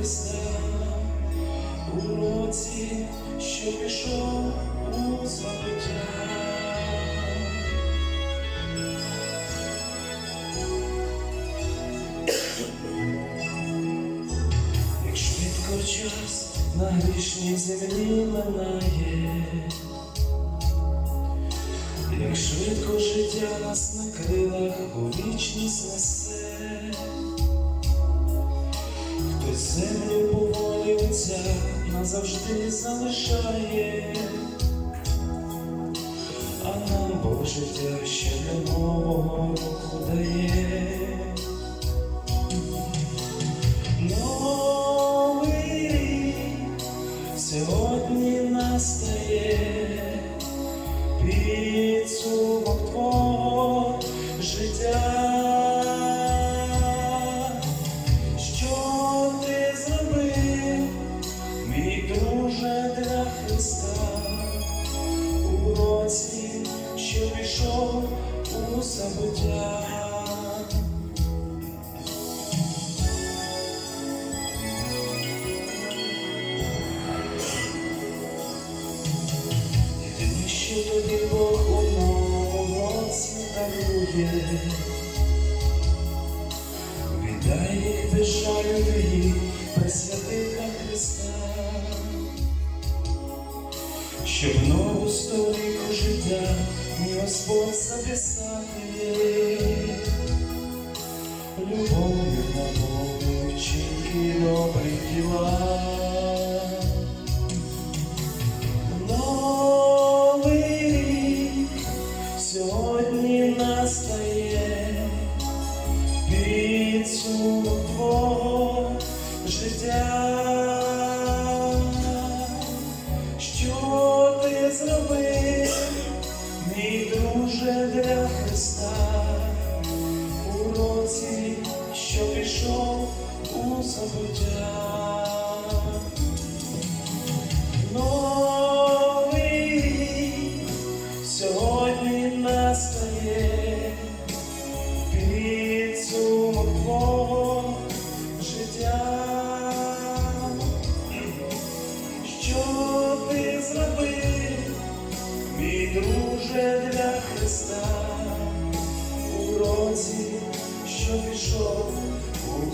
весна у році, що пішов у забиття. Як швидко час на грішній землі минає, як швидко життя нас на крилах у вічність несе хтось землю поволі лиця назавжди залишає, а нам Бог життя ще для нового року дає. Новий сьогодні настає підсумок тобі Бог у році дарує, віддай їх без жалю їх, Христа, щоб нову сторінку життя мій Господь записати, любов'ю наповнив вчинки добрі діла. Сьогодні настає підсумок твого життя. Що ти зробив, мій друже для Христа, у році, що пішов у забуття.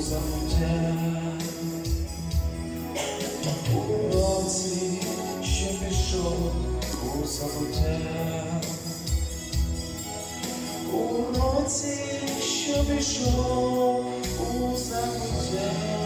Забуття. У році, що пішов у забуття, у році, що пішов у забуття.